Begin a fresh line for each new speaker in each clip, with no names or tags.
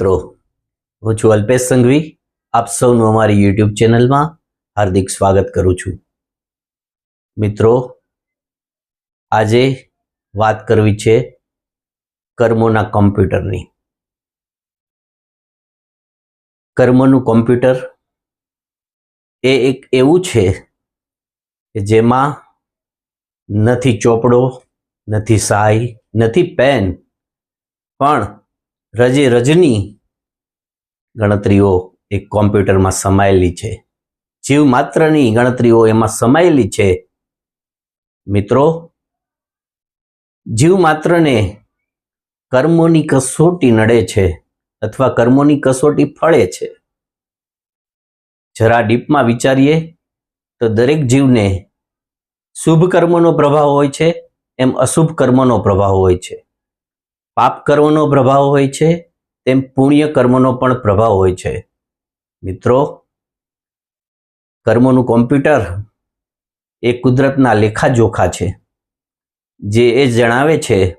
મિત્રો, હું છું અલ્પેશ સંઘવી. આપ સૌનું અમારી યુટ્યુબ ચેનલમાં હાર્દિક સ્વાગત કરું છું. મિત્રો, આજે વાત કરવી છે કર્મોના કોમ્પ્યુટરની. કર્મનું કોમ્પ્યુટર એ એક એવું છે કે જેમાં નથી ચોપડો, નથી સાઈ, નથી પેન, પણ રજે રજની ગણતરીઓ એક કોમ્પ્યુટરમાં સમાયેલી છે. જીવ માત્રની ગણતરીઓ એમાં સમાયેલી છે. મિત્રો, જીવ માત્રને કર્મોની કસોટી નડે છે અથવા કર્મોની કસોટી ફળે છે. જરા ડીપમાં વિચારીએ તો દરેક જીવને શુભ કર્મનો પ્રભાવ હોય છે, એમ અશુભ કર્મનો પ્રભાવ હોય છે. પાપ કર્મનો પ્રભાવ હોય છે, તેમ પુણ્ય કર્મનો પણ પ્રભાવ હોય છે. મિત્રો, કર્મોનું કોમ્પ્યુટર એ કુદરતના લેખાજોખા છે, જે એ જણાવે છે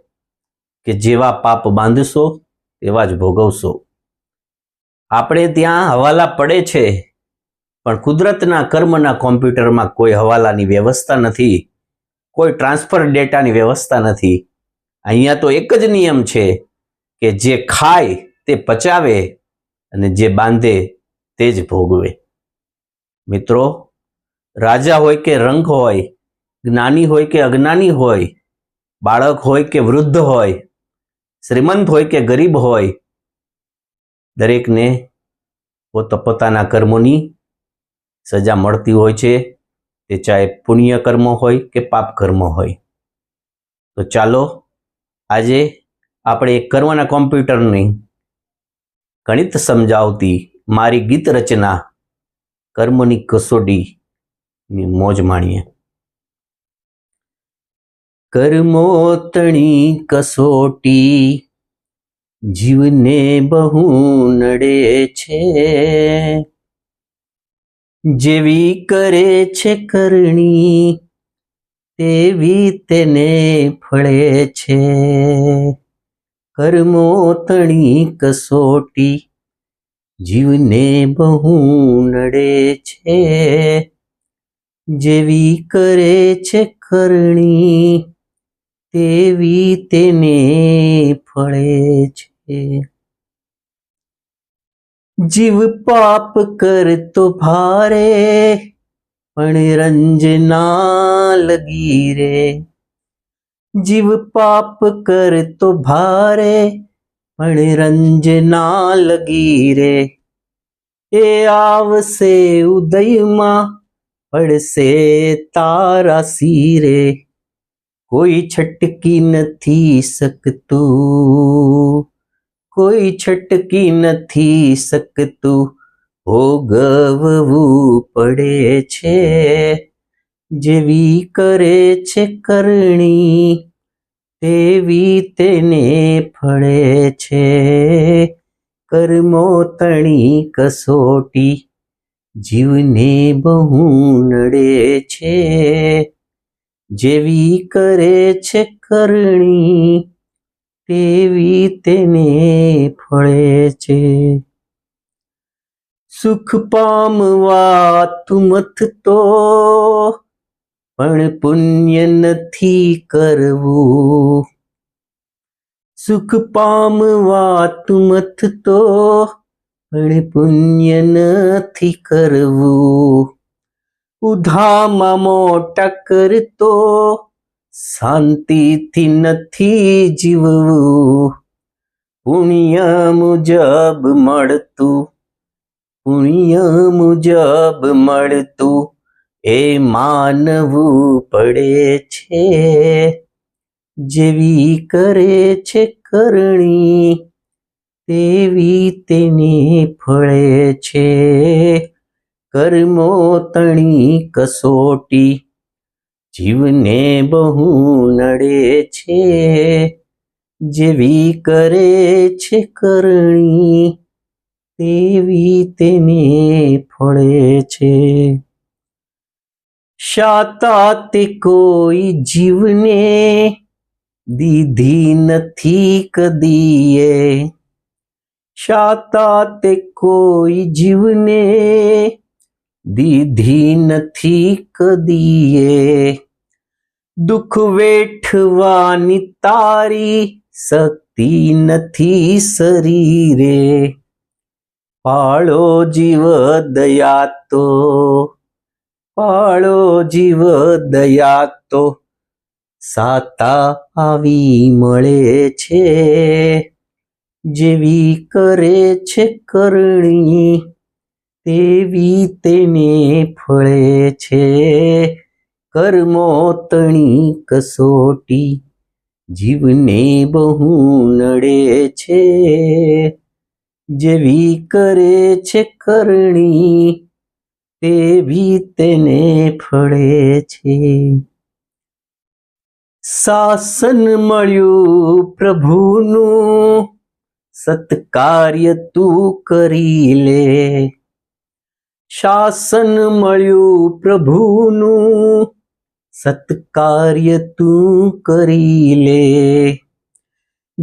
કે જેવા પાપ બાંધશો, તેવા જ ભોગવશો. આપણે ત્યાં હવાલા પડે છે, પણ કુદરતના કર્મના કોમ્પ્યુટરમાં કોઈ હવાલાની વ્યવસ્થા નથી, કોઈ ટ્રાન્સફર ડેટાની વ્યવસ્થા નથી. અહીંયા તો એક જ નિયમ છે કે જે ખાય તે પચાવે અને જે બાંધે તે જ ભોગવે. મિત્રો, રાજા હોય કે રંગ હોય, જ્ઞાની હોય કે અજ્ઞાની હોય, બાળક હોય કે વૃદ્ધ હોય, શ્રીમંત હોય કે ગરીબ હોય, દરેકને પોત પોતાના કર્મોની સજા મળતી હોય છે. તે ચાહે પુણ્ય કર્મ હોય કે પાપ કર્મ હોય. તો ચાલો આજે આપણે કરવાના કોમ્પ્યુટરની ગણિત સમજાવતી મારી ગીત રચના કર્મની કસોટીની મોજ માણીએ. કર્મોતણી કસોટી જીવને બહુ નડે છે. જેવી કરે છે કરણી તેવી તેને ફળે છે. કર્મોતણી કસોટી જીવને બહુ નડે છે. જેવી કરે છે કરણી, તેવી તેને ફળે છે. જીવ પાપ કરતો ભારે પણ રંજ ના લગી રે. જીવ પાપ કરતો ભારે પણ રંજ ના લગી રે. એ આવશે ઉદયમાં, પડશે તારા સીરે કોઈ છટકી નથી શકતું, કોઈ છટકી નથી શકતું. ભોગવવું પડે છે. જેવી કરે છે કરણી, તેવી તેને ફળે છે. કર્મો તણી કસોટી, જીવને બહુ નડે છે. જેવી કરે છે કરણી, તેવી તેને ફળે છે. સુખ પામવા તુમથ તો પણ પુણ્ય નથી કરવું. સુખ પામવા તુમથ તો પણ પુણ્ય નથી કરવું. ઉધામાં મોટા કરતો. શાંતિથી નથી જીવવું. પુણ્ય મુજબ મળતું પુણ્ય મુજબ મળતું એ માનવું પડે છે. જેવી કરે છે કરણી, તેવી તેને ફળે છે. કર્મો તણી કસોટી, જીવને બહુ નડે છે. જેવી કરે છે કરણી તેવી તેને ફળે છે. શાતા તે કોઈ જીવને દીધી નથી કદીએ. શાતા તે કોઈ જીવને દીધી નથી કદીએ. દુઃખ વેઠવાની તારી શક્તિ નથી શરીરે. પાળો જીવ દયા તો પાળો જીવ દયા તો સાતા આવી મળે છે. જેવી કરે છે કરણી, તેવી તેને ફળે છે. કર્મો તણી કસોટી જીવને બહુ નડે છે. જેવી કરે છે કરણી, તેવી તેને ફળે છે. શાસન મળ્યું પ્રભુનું, સત્કાર્ય તું કરી લે. શાસન મળ્યું પ્રભુનું, સત્કાર્ય તું કરી લે.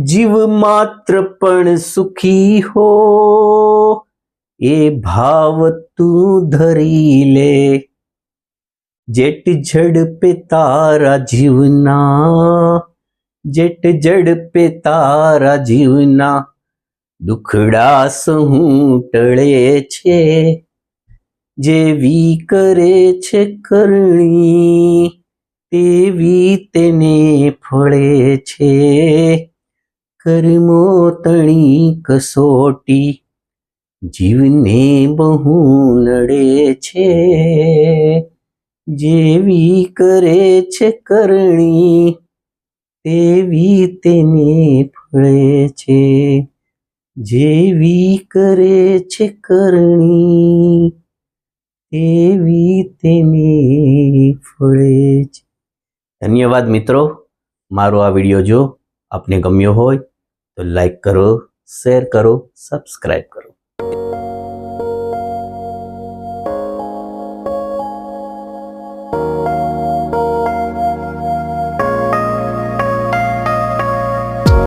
જીવ માત્ર પણ સુખી હો. એ ભાવ તું ધરી લે. જેટ ઝડપે તારા જીવના. જેટ ઝડપે તારા જીવના. દુખડા સહું ટળે છે. જેવી કરે છે કરણી, તેવી તેને ફળે છે. કર્મો તણી કસોટી જીવને બહુ નડે છે. જેવી કરે છે કરણી, તેવી તેને ફળે છે. જેવી કરે છે કરણી, તેવી તેને ફળે છે. ધન્યવાદ મિત્રો, મારો આ વીડિયો જો આપને ગમ્યો હોય તો લાઈક કરો શેર કરો સબસ્ક્રાઈબ કરો.